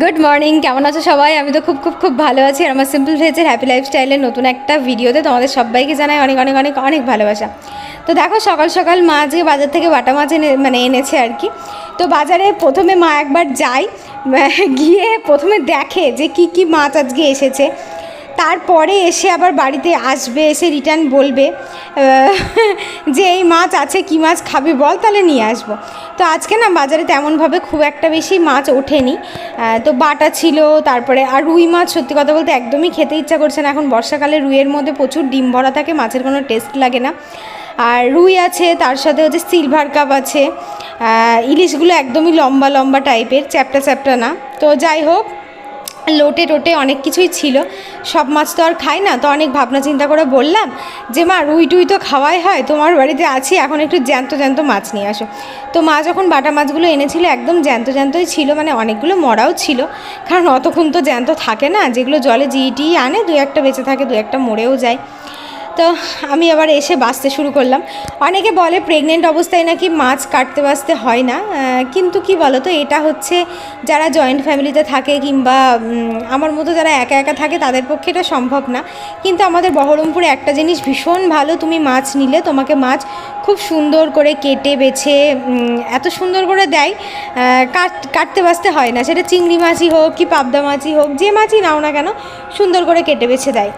Good morning কেমন আছো সবাই? আমি তো খুব খুব খুব ভালো আছি আর আমার সিম্পল ভেজের হ্যাপি লাইফস্টাইলের নতুন একটা ভিডিওতে তোমাদের সবাইকে জানাই অনেক অনেক অনেক অনেক ভালোবাসা। তো দেখো, সকাল সকাল মা যে বাজার থেকে বাটা মাছ এনে মানে এনেছে আর কি, তো বাজারে প্রথমে মা একবার যায় গিয়ে প্রথমে দেখে যে কি কি মাছ আজকে এসেছে। তারপরে এসে আবার বাড়িতে আসবে, এসে রিটার্ন বলবে যে এই মাছ আছে, কি মাছ খাবি বল, তাহলে নিয়ে আসব। তো আজকে না বাজারে তেমনভাবে খুব একটা বেশি মাছ ওঠেনি। তো বাটা ছিল, তারপরে আর রুই মাছ সত্যি কথা বলতে একদমই খেতে ইচ্ছা করছে না। এখন বর্ষাকালে রুইয়ের মধ্যে প্রচুর ডিম ভরা থাকে, মাছের কোনো টেস্ট লাগে না। আর রুই আছে, তার সাথে হচ্ছে সিলভার কাপ আছে। ইলিশগুলো একদমই লম্বা লম্বা টাইপের চ্যাপটা চ্যাপটা না। তো যাই হোক লোটে টোটে অনেক কিছুই ছিল। সব মাছ তো আর খাই না, তো অনেক ভাবনা চিন্তা করে বললাম যে, মা, রুই টুই তো খাওয়াই হয়, তোমার বাড়িতে আছি, এখন একটু জ্যান্ত জ্যান্ত মাছ নিয়ে আসো। তো মা যখন বাটা মাছগুলো এনেছিল, একদম জ্যান্ত জ্যান্তই ছিল মানে অনেকগুলো মরাও ছিল, কারণ অতক্ষণ তো জ্যান্ত থাকে না, যেগুলো জলে জিটি আনে, দু একটা বেঁচে থাকে, দু একটা মরেও যায়। তো আমি আবার এসে বাঁচতে শুরু করলাম। অনেকে বলে প্রেগনেন্ট অবস্থায় নাকি মাছ কাটতে বাঁচতে হয় না। কিন্তু কি বলো তো এটা হচ্ছে যারা জয়েন্ট ফ্যামিলিতে থাকে কিংবা আমার মতো যারা একা একা থাকে তাদের পক্ষে এটা সম্ভব না। কিন্তু আমাদের বহরমপুরে একটা জিনিস ভীষণ ভালো, তুমি মাছ নিলে, তোমাকে মাছ খুব সুন্দর করে কেটে, বেছে এত সুন্দর করে দেয় কাট, কাটতে বাঁচতে হয় না। সেটা চিংড়ি মাছই হোক কি পাবদা মাছই হোক, যে মাছই নাও না কেন, সুন্দর করে কেটে, বেছে দেয়।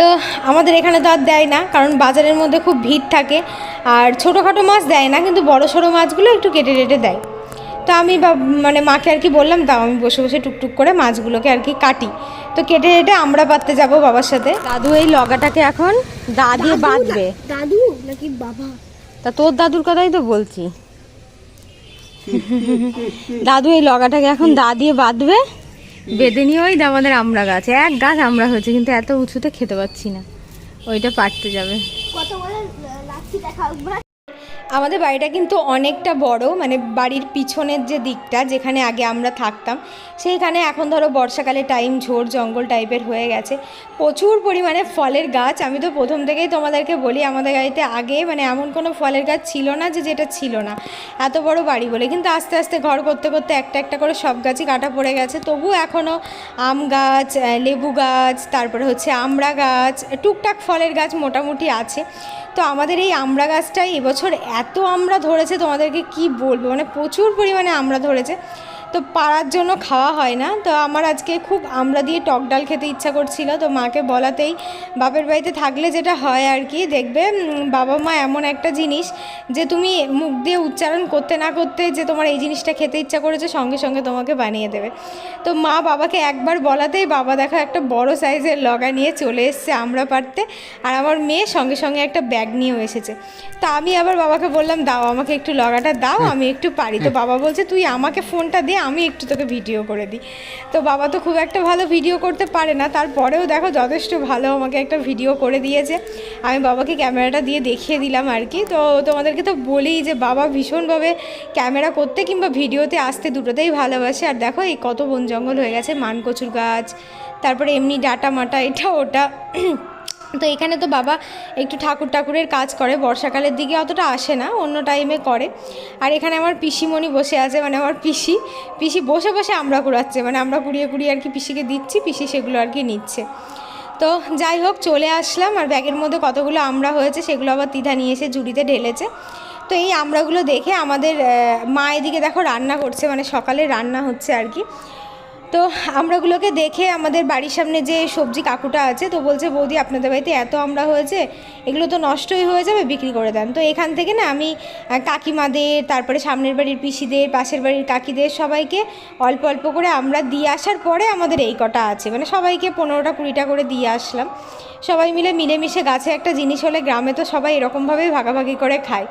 তো আমাদের এখানে তো আর দেয় না কারণ বাজারের মধ্যে খুব ভিড় থাকে। আর ছোটোখাটো মাছ দেয় না কিন্তু বড় সড়ো মাছগুলো একটু কেটে কেটে দেয়। তো আমি বা মানে মাকে আর কি বললাম তাও আমি বসে বসে টুকটুক করে মাছগুলোকে আর কি কাটি। তো কেটে কেটে আমরা পাততে যাব বাবার সাথে। দাদু এই লগাটাকে এখন দা দিয়ে বাঁধবে। দাদু নাকি বাবা? তা তোর দাদুর কথাই তো বলছি। দাদু এই লগাটাকে এখন দা দিয়ে বাঁধবে। বেঁধে নিয়ে ওই আমাদের আমড়া গাছ এক গাছ আমরা হয়েছে কিন্তু এত উঁচুতে খেতে পাচ্ছি না। ওইটা পারতে যাবে। কত বলে লাচ্ছি আমাদের বাড়িটা কিন্তু অনেকটা বড় মানে বাড়ির পিছনের যে দিকটা যেখানে আগে আমরা থাকতাম, সেইখানে এখন ধরো বর্ষাকালে টাইম ঝোড় জঙ্গল টাইপের হয়ে গেছে। প্রচুর পরিমাণে ফলের গাছ, আমি তো প্রথম থেকেই তোমাদেরকে বলি, আমাদের বাড়িতে আগে মানে এমন কোনো ফলের গাছ ছিল না যে যেটা ছিল না। এত বড় বাড়ি বলে, কিন্তু আস্তে আস্তে ঘর করতে করতে একটা একটা করে সব গাছই কাটা পড়ে গেছে। তবু এখনও আম গাছ লেবু গাছ, তারপরে হচ্ছে আমড়া গাছ, টুকটাক ফলের গাছ মোটামুটি আছে। তো আমাদের এই আমড়া গাছটাই এবছর এত আমরা ধরেছে, তোমাদেরকে কি বলব? মানে প্রচুর পরিমাণে আমরা ধরেছে। তো পাড়ার জন্য খাওয়া হয় না। তো আমার আজকে খুব আমড়া দিয়ে টক ডাল খেতে ইচ্ছা করছিল। তো মাকে বলাতেই বাপের বাড়িতে থাকলে যেটা হয় আর কি দেখবে বাবা মা এমন একটা জিনিস যে তুমি মুখ দিয়ে উচ্চারণ করতে না করতে যে তোমার এই জিনিসটা খেতে ইচ্ছা করেছে সঙ্গে সঙ্গে তোমাকে বানিয়ে দেবে। তো মা বাবাকে একবার বলাতেই বাবা দেখো একটা বড় সাইজের লগা নিয়ে চলে এসছে আমরা পারতে। আর আমার মেয়ে সঙ্গে সঙ্গে একটা ব্যাগ নিয়েও এসেছে। তা আমি আবার বাবাকে বললাম দাও আমাকে একটু লগাটা দাও আমি একটু পারি। তো বাবা বলছে তুই আমাকে ফোনটা দে আমি একটু তোকে ভিডিও করে দিই। তো বাবা তো খুব একটা ভালো ভিডিও করতে পারে না, তারপরেও দেখো যথেষ্ট ভালো আমাকে একটা ভিডিও করে দিয়েছে। আমি বাবাকে ক্যামেরাটা দিয়ে দেখিয়ে দিলাম আর কি। তো তোমাদেরকে তো বলি যে বাবা ভীষণভাবে ক্যামেরা করতে কিংবা ভিডিওতে আসতে দুটোতেই ভালোবাসে। আর দেখো এই কত বন জঙ্গল হয়ে গেছে, মানকচুর গাছ, তারপরে এমনি ডাটা মাটা এটা ওটা তো এখানে তো বাবা একটু ঠাকুর ঠাকুরের কাজ করে, বর্ষাকালের দিকে অতটা আসে না, অন্য টাইমে করে। আর এখানে আমার পিসিমণি বসে আছে মানে আমার পিসি। পিসি বসে বসে আমরা কুড়াচ্ছে মানে আমরা কুড়িয়ে কুড়িয়ে আর কি পিসিকে দিচ্ছি, পিসি সেগুলো আর কি নিচ্ছে। তো যাই হোক, চলে আসলাম, আর ব্যাগের মধ্যে কতগুলো আমরা হয়েছে সেগুলো আবার তিধা নিয়ে এসে ঝুড়িতে ঢেলেছে। তো এই আমড়াগুলো দেখে আমাদের মা এদিকে দেখো রান্না করছে মানে সকালে রান্না হচ্ছে আর কি। তো আমরাগুলোকে দেখে আমাদের বাড়ির সামনে যে সবজি কাকুটা আছে, তো বলছে, বৌদি, আপনাদের বাড়িতে এত আমরা হয়েছে, এগুলো তো নষ্টই হয়ে যাবে, বিক্রি করে দেন। তো এখান থেকে না আমি কাকিমাদের, তারপরে সামনের বাড়ির পিসিদের, পাশের বাড়ির কাকিদের সবাইকে অল্প অল্প করে আমরা দিয়ে আসার পরে আমাদের এই কটা আছে। মানে সবাইকে পনেরোটা কুড়িটা করে দিয়ে আসলাম। সবাই মিলে মিলেমিশে গাছে একটা জিনিস হলে গ্রামে তো সবাই এরকমভাবেই ভাগাভাগি করে খায়।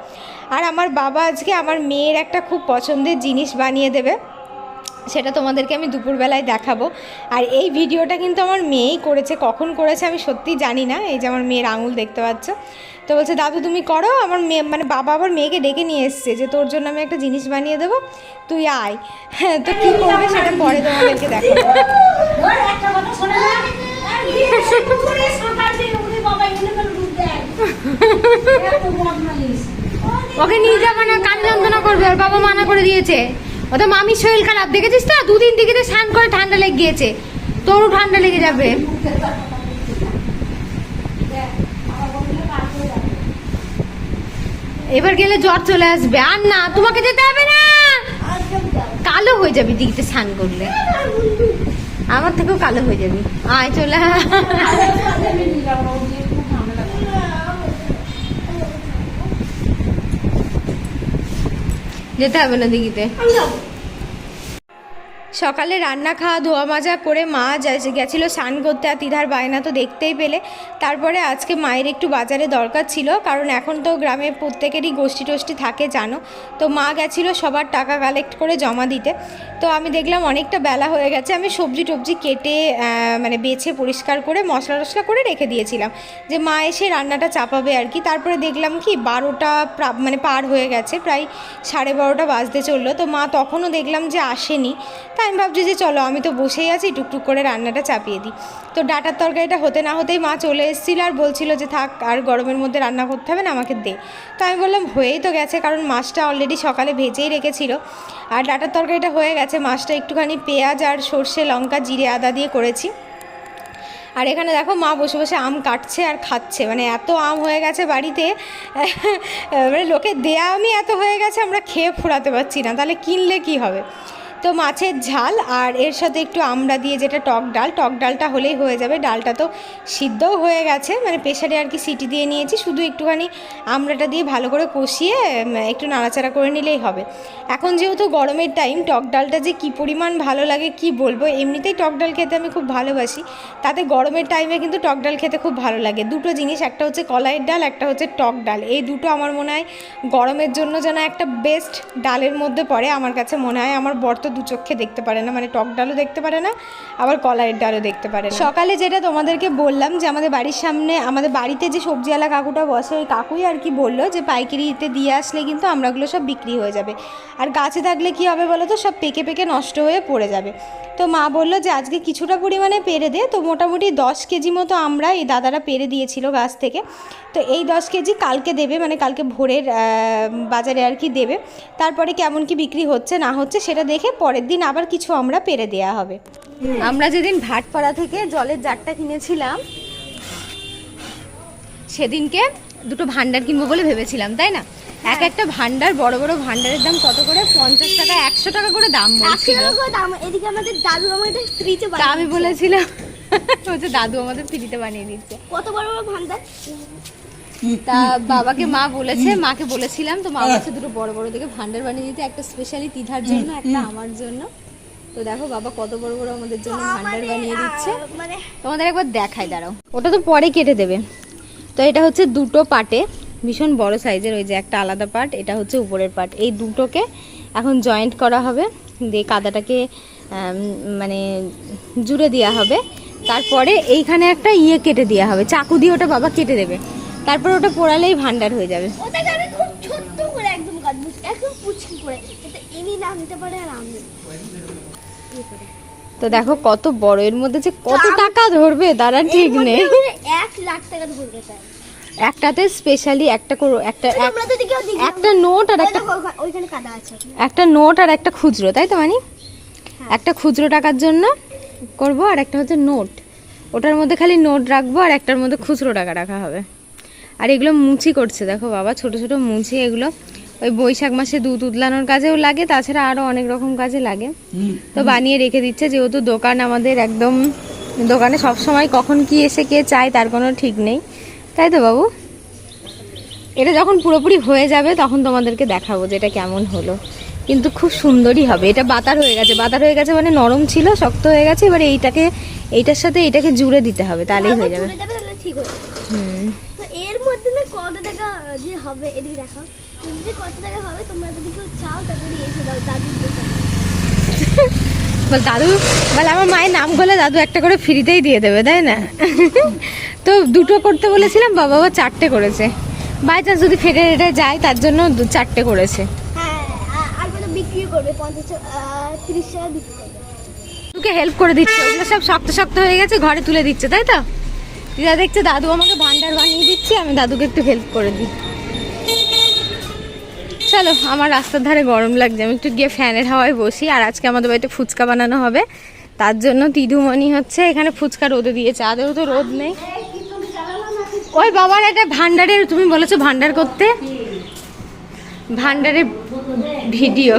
আর আমার বাবা আজকে আমার মেয়ের একটা খুব পছন্দের জিনিস বানিয়ে দেবে। সেটা তোমাদেরকে আমি দুপুরবেলায় দেখাবো। আর এই ভিডিওটা কিন্তু আমার মেয়েই করেছে। কখন করেছে আমি সত্যিই জানি না। এই যে আমার মেয়ের আঙুল দেখতে পাচ্ছ। তো বলছে, দাদু, তুমি করো। আমার মেয়ে মানে বাবা আবার মেয়েকে ডেকে নিয়ে এসছে যে, তোর জন্য আমি একটা জিনিস বানিয়ে দেবো। তুই আয়। হ্যাঁ তো কী করবে সেটা পরে তোমাদেরকে দেখাবো। ওকে নিয়ে যাব না, কান যন্ত্রণা করবে। আর বাবা মানা করে দিয়েছে। ওটা মামির শরীর খারাপ, দেখেছিস তো? দুদিন থেকে তো স্নান করে ঠান্ডা লেগে গিয়েছে। তোরও ঠান্ডা লেগে যাবে। এবার গেলে জ্বর চলে আসবে। আর না, তোমাকে যেতে হবে না! কালো হয়ে যাবি দিদিতে স্নান করলে। আমার থেকেও কালো হয়ে যাবি। আয়, চলে আয়। যেতে হবে না দিঘিতে। সকালে রান্না খাওয়া, ধোয়া মাজা করে মা গেছিল স্নান করতে আর তিধার বায়না তো দেখতেই পেলে। তারপরে আজকে মায়ের একটু বাজারে দরকার ছিল, কারণ এখন তো গ্রামে প্রত্যেকেরই গোষ্ঠী টোষ্ঠী থাকে, জানো। তো মা গেছিল সবার টাকা কালেক্ট করে জমা দিতে। তো আমি দেখলাম অনেকটা বেলা হয়ে গেছে, আমি সবজি টবজি কেটে মানে বেছে পরিষ্কার করে, মশলা টশলা করে রেখে দিয়েছিলাম। যে মা এসে রান্নাটা চাপাবে আর কি। তারপরে দেখলাম কি বারোটা মানে পার হয়ে গেছে, প্রায় সাড়ে বারোটা বাজতে চলল। তো মা তখনও দেখলাম যে আসেনি। তাই আমি ভাবছি যে চলো, আমি তো বসেই আছি, টুকটুক করে রান্নাটা চাপিয়ে দিই। তো ডাটার তরকারিটা হতে না হতেই মা চলে এসেছিল আর বলছিল যে থাক, আর গরমের মধ্যে রান্না করতে হবে না, আমাকে দে। তো আমি বললাম, হয়েই তো গেছে, কারণ মাছটা অলরেডি সকালে ভেজেই রেখেছিল। আর ডাটার তরকারিটা হয়ে গেছে, মাছটা একটুখানি পেঁয়াজ আর সর্ষে, লঙ্কা, জিরে, আদা দিয়ে করেছি। আর এখানে দেখো, মা বসে বসে আম কাটছে আর খাচ্ছে। মানে এত আম হয়ে গেছে বাড়িতে মানে লোকে দেয়া আমি এত হয়ে গেছে, আমরা খেয়ে ফুরাতে পারছি না। তাহলে কিনলে কি হবে? তো মাছের ঝাল আর এর সাথে একটু আমড়া দিয়ে যেটা টক ডাল, টক ডালটা হলেই হয়ে যাবে। ডালটা তো সিদ্ধও হয়ে গেছে মানে প্রেশারে আর কি সিটি দিয়ে নিয়েছি, শুধু একটুখানি আমড়াটা দিয়ে ভালো করে কষিয়ে একটু নাড়াচাড়া করে নিলেই হবে। এখন যেহেতু গরমের টাইম টক ডালটা যে কী পরিমাণ ভালো লাগে কি বলব? এমনিতেই টক ডাল খেতে আমি খুব ভালোবাসি, তাতে গরমের টাইমে কিন্তু টক ডাল খেতে খুব ভালো লাগে। দুটো জিনিস, একটা হচ্ছে কলাইয়ের ডাল, একটা হচ্ছে টক ডাল। এই দুটো আমার মনে হয় গরমের জন্য যেন একটা বেস্ট ডালের মধ্যে পড়ে। আমার কাছে মনে হয় আমার বর তো দু চোখে দেখতে পারে না মানে টক ডালও দেখতে পারে না, আবার কলাইয়ের ডালও দেখতে পারে সকালে যেটা তোমাদেরকে বললাম যে আমাদের বাড়ির সামনে, আমাদের বাড়িতে যে সবজিওয়ালা কাকুটা বসে, ওই কাকুই আর কি বলল যে পাইকারিতে দিয়ে আসলে কিন্তু আমরাগুলো সব বিক্রি হয়ে যাবে। আর গাছে থাকলে কি হবে বলো তো, সব পেকে পেকে নষ্ট হয়ে পড়ে যাবে। তো মা বলল যে, আজকে কিছুটা পরিমাণে পেরে দে। তো মোটামুটি দশ কেজি মতো আমরা এই দাদারা পেরে দিয়েছিল গাছ থেকে। তো এই দশ কেজি কালকে দেবে মানে কালকে ভোরের বাজারে আর কি দেবে। তারপরে কেমন কি বিক্রি হচ্ছে, না হচ্ছে সেটা দেখে পরের দিন আবার কিছু আমরা পেরে দেয়া হবে। আমরা যেদিন ভাটপাড়া থেকে জলের জারটা কিনেছিলাম, সেদিনকে দুটো ভান্ডার কিনবো বলে ভেবেছিলাম, তাই না? এক একটা ভান্ডার বড় বড় ভান্ডারের দাম কত করে? পঞ্চাশ টাকা একশো টাকা করে দাম বলছিল। এদিকে আমাদের দাদু আমাদের ফ্রিতে আমি বলেছিলাম হচ্ছে দাদু আমাদের ফ্রিতে বানিয়ে দিচ্ছে। কত বড় বড় ভান্ডার? তা বাবাকে মা বলেছে মাকে বলেছিলাম তো মা বলেছে দুটো বড় বড় দেখে ভান্ডার বানিয়ে দিতে একটা স্পেশালি তিধার জন্য একটা আমার জন্য। তো দেখো বাবা কত বড় বড় আমাদের জন্য ভান্ডার বানিয়ে দিচ্ছে। মানে তোমাদের একবার দেখাই দাঁড়াও। ওটা তো পরে কেটে দেবে। তো এটা হচ্ছে দুটো পাটে। ভীষণ বড় সাইজের ওই যে একটা আলাদা পার্ট এটা হচ্ছে উপরের পার্ট। এই দুটোকে এখন জয়েন্ট করা হবে দিয়ে কাদাটাকে মানে জুড়ে দেওয়া হবে। তারপরে এইখানে একটা ইয়ে কেটে দেওয়া হবে চাকু দিয়ে ওটা বাবা কেটে দেবে। তারপর ওটা পোড়ালেই ভান্ডার হয়ে যাবে। তো দেখো কত বড় এর মধ্যে যে কত টাকা ধরবে তারা ঠিক নেই। এক লাখ টাকা ধরবে তাই। একটাতে স্পেশালি একটা করে- একটা দিই একটা নোট আর একটা ওইখানে কাদা আছে। একটা নোট আর একটা খুচরো তাই তো মানে? একটা খুচরো টাকার জন্য করব আর একটা হচ্ছে নোট ওটার মধ্যে খালি নোট রাখব আর একটার মধ্যে খুচরো টাকা রাখা হবে। আর এগুলো মুচি করছে দেখো বাবা ছোট ছোট মুচি এগুলো। ওই বৈশাখ মাসে দুধ উতলানোর কাজেও লাগে তাছাড়া আরও অনেক রকম কাজে লাগে। তো বানিয়ে রেখে দিচ্ছে যেহেতু দোকান আমাদের একদম দোকানে সব সময় কখন কি এসে কে চায় তার কোনো ঠিক নেই। তাই তো বাবু? এটা যখন পুরোপুরি হয়ে যাবে তখন তোমাদেরকে দেখাবো যে এটা কেমন হলো। কিন্তু খুব সুন্দরই হবে। এটা বাতার হয়ে গেছে। বাতার হয়ে গেছে মানে নরম ছিল শক্ত হয়ে গেছে। এবার এইটাকে এইটার সাথে এইটাকে জুড়ে দিতে হবে তাহলেই হয়ে যাবে। হুম। এর মধ্যে না কত টাকা যে হবে এদিকে দেখাও। কত টাকা হবে তোমরা যদি কেউ চাও এসে দাও বল, দাদু, বলে, আমার মায়ের নাম করলে দাদু একটা করে ফ্রিতেই দিয়ে দেবে, তাই না? তো দুটো করতে বলেছিলাম, বাবা বাবা চারটে করেছে। বাই চান্স যদি ফেটে রেটে যায়, তার জন্য চারটে করেছে। তোকে হেল্প করে দিচ্ছে, ওগুলো সব শক্ত শক্ত হয়ে গেছে, ঘরে তুলে দিচ্ছে, তাই তো? দিদা দেখছে দাদু আমাকে ভান্ডার বানিয়ে দিচ্ছে, আমি দাদুকে একটু হেল্প করে দিই। চলো, আমার রাস্তার ধারে গরম লাগছে। আমি একটু গিয়ে ফ্যানের হাওয়ায় বসি, আর আজকে আমাদের বাড়িতে ফুচকা বানানো হবে। তার জন্য তিদুমণি হচ্ছে এখানে ফুচকা রোদে দিয়েছে। আদেও তো রোদ নেই। ওই বাবার একটা ভান্ডারের তুমি বলেছ ভান্ডার করতে? ভান্ডারের ভিডিও।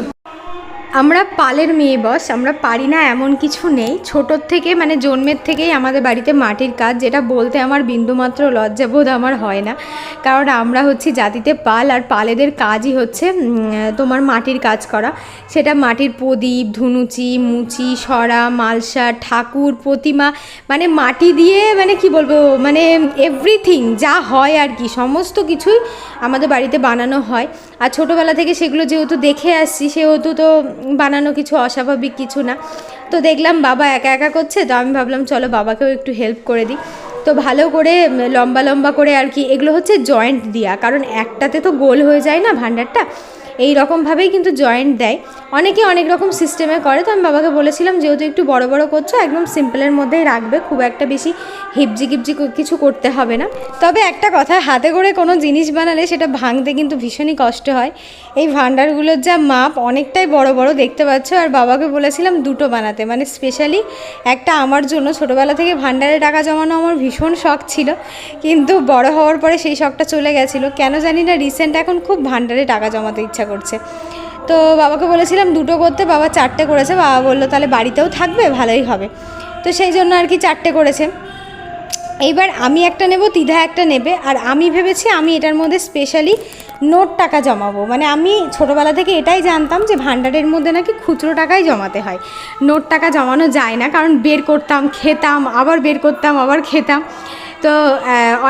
আমরা পালের মেয়ে বস, আমরা পারি না, এমন কিছু নেই। ছোটোর থেকে মানে জন্মের থেকেই আমাদের বাড়িতে মাটির কাজ, যেটা বলতে আমার বিন্দুমাত্র লজ্জাবোধ আমার হয় না। কারণ আমরা হচ্ছি জাতিতে পাল, আর পালেদের কাজই হচ্ছে তোমার মাটির কাজ করা। সেটা মাটির প্রদীপ, ধুনুচি, মুচি, সরা, মালসা, ঠাকুর, প্রতিমা মানে মাটি দিয়ে মানে কি বলব মানে এভরিথিং যা হয় আর কি, সমস্ত কিছুই আমাদের বাড়িতে বানানো হয়। আর ছোটোবেলা থেকে সেগুলো যেহেতু দেখে আসছি, সেহেতু তো বানানো কিছু অস্বাভাবিক কিছু না। তো দেখলাম বাবা একা একা করছে, তো আমি ভাবলাম চলো বাবাকেও একটু হেল্প করে দিই। তো ভালো করে লম্বা লম্বা করে আর কি, এগুলো হচ্ছে জয়েন্ট দিয়া, কারণ একটাতে তো গোল হয়ে যায় না ভাণ্ডারটা। এই রকমভাবেই কিন্তু জয়েন্ট দেয়। অনেকে অনেক রকম সিস্টেমে করে। তো আমি বাবাকে বলেছিলাম, যেহেতু একটু বড় বড় করছ, একদম সিম্পলের মধ্যেই রাখবে। খুব একটা বেশি হিপজি গিপজি কিছু করতে হবে না। তবে একটা কথা, হাতে করে কোনো জিনিস বানালে সেটা ভাঙতে কিন্তু ভীষণই কষ্ট হয়। এই ভাণ্ডারগুলোর যা মাপ, অনেকটাই বড় বড় দেখতে পাচ্ছ। আর বাবাকে বলেছিলাম দুটো বানাতে। মানে স্পেশালি একটা আমার জন্য। ছোটোবেলা থেকে ভাণ্ডারে টাকা জমানো আমার ভীষণ শখ ছিল। কিন্তু বড় হওয়ার পরে সেই শখটা চলে গেছিল। কেন জানি না রিসেন্ট এখন খুব ভাণ্ডারে টাকা জমাতে ইচ্ছা করছে। তো বাবাকে বলেছিলাম, দুটো করতে বাবা চারটে করেছে। বাবা বলল, তাহলে বাড়িতেও থাকবে, ভালোই হবে। তো সেই জন্য আর কি চারটে করেছে। এইবার আমি একটা নেব, তিধা একটা নেবে, আর আমি ভেবেছি আমি এটার মধ্যে স্পেশালি নোট টাকা জমাবো। মানে আমি ছোটোবেলা থেকে এটাই জানতাম যে ভাণ্ডারের মধ্যে নাকি খুচরো টাকাই জমাতে হয়। নোট টাকা জমানো যায় না, কারণ বের করতাম, খেতাম, আবার বের করতাম, আবার খেতাম। তো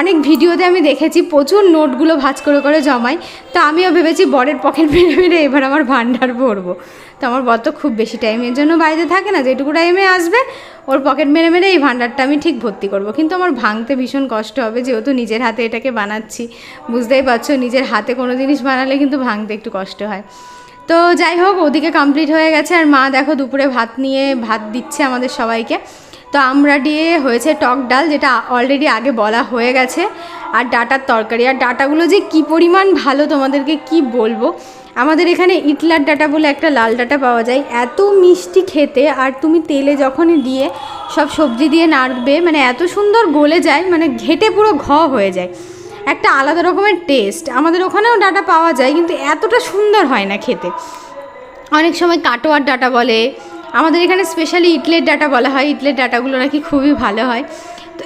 অনেক ভিডিওতে আমি দেখেছি প্রচুর নোটগুলো ভাঁজ করে করে জমাই। তো আমিও ভেবেছি বরের পকেট মেরে মেরে এবার আমার ভাণ্ডার ভরবো। তো আমার বর তো খুব বেশি টাইমের জন্য বাড়িতে থাকে না, যেটুকু টাইমে আসবে, ওর পকেট মেরে মেরে এই ভান্ডারটা আমি ঠিক ভর্তি করব। কিন্তু আমার ভাঙতে ভীষণ কষ্ট হবে, যেহেতু নিজের হাতে এটাকে বানাচ্ছি। বুঝতেই পারছ, নিজের হাতে কোনো জিনিস বানালে কিন্তু ভাঙতে একটু কষ্ট হয়। তো যাই হোক, ওদিকে কমপ্লিট হয়ে গেছে। আর মা দেখো দুপুরে ভাত নিয়ে ভাত দিচ্ছে আমাদের সবাইকে। তো আমরা দিয়ে হয়েছে টক ডাল, যেটা অলরেডি আগে বলা হয়ে গেছে। আর ডাটার তরকারি, আর ডাটাগুলো যে কি পরিমাণ ভালো তোমাদেরকে কি বলব? আমাদের এখানে ইটলার ডাটা বলে একটা লাল ডাটা পাওয়া যায়। এত মিষ্টি খেতে, আর তুমি তেলে যখনই দিয়ে সব সবজি দিয়ে নাড়বে মানে এত সুন্দর গলে যায় মানে ঘেটে পুরো ঘ হয়ে যায়। একটা আলাদা রকমের টেস্ট আমাদের ওখানেও ডাটা পাওয়া যায়, কিন্তু এতটা সুন্দর হয় না খেতে। অনেক সময় কাটোয়ার ডাটা বলে আমাদের এখানে স্পেশালি ইটলের ডাটা বলা হয়। ইটলের ডাটাগুলো নাকি খুবই ভালো হয়। তো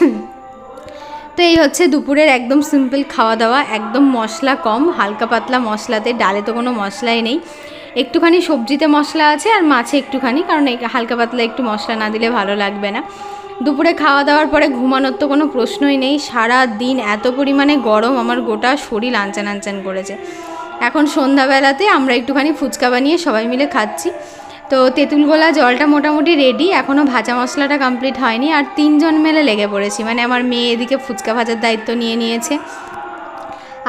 তো এই হচ্ছে দুপুরের একদম সিম্পল খাওয়া দাওয়া একদম মশলা কম, হালকা পাতলা মশলাতে, ডালে তো কোনো মশলাই নেই। একটুখানি সবজিতে মশলা আছে আর মাছে একটুখানি, কারণ হালকা পাতলা একটু মশলা না দিলে ভালো লাগবে না। দুপুরে খাওয়া দাওয়ার পরে ঘুমানোর তো কোনো প্রশ্নই নেই। সারা দিন এত পরিমাণে গরম, আমার গোটা শরীর আনচান আনচান করেছে। এখন সন্ধ্যাবেলাতে আমরা একটুখানি ফুচকা বানিয়ে সবাই মিলে খাচ্ছি। তো তেঁতুল গোলা জলটা মোটামুটি রেডি এখনও ভাজা মশলাটা কমপ্লিট হয়নি, আর তিনজন মেলে লেগে পড়েছি। মানে আমার মেয়ে এদিকে ফুচকা ভাজার দায়িত্ব নিয়ে নিয়েছে।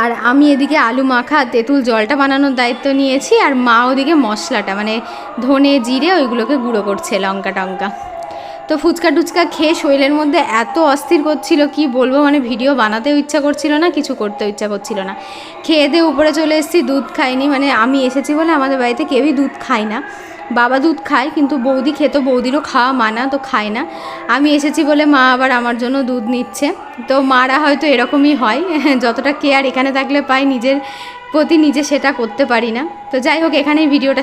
আর আমি এদিকে আলু মাখা, তেঁতুল জলটা বানানোর দায়িত্ব নিয়েছি, আর মা ওদিকে মশলাটা মানে ধনে, জিরে, ওইগুলোকে গুঁড়ো করছে লঙ্কা টঙ্কা তো ফুচকা টুচকা খেয়ে শরীরের মধ্যে এত অস্থির করছিল, কি বলব? মানে ভিডিও বানাতেও ইচ্ছা করছিল না, কিছু করতেও ইচ্ছা করছিল না। খেয়ে দিয়ে উপরে চলে এসেছি, দুধ খাইনি। মানে আমি এসেছি বলে আমাদের বাড়িতে কেউই দুধ খায় না। বাবা দুধ খায়, কিন্তু বৌদি খেতো, বৌদিরও খাওয়া মানা, তো খায় না। আমি এসেছি বলে মা আবার আমার জন্য দুধ নিচ্ছে। তো মারা হয়তো এরকমই হয়, যতটা কেয়ার এখানে থাকলে পাই, নিজের প্রতি নিজে সেটা করতে পারি না। তো যাই হোক, এখানেই ভিডিওটা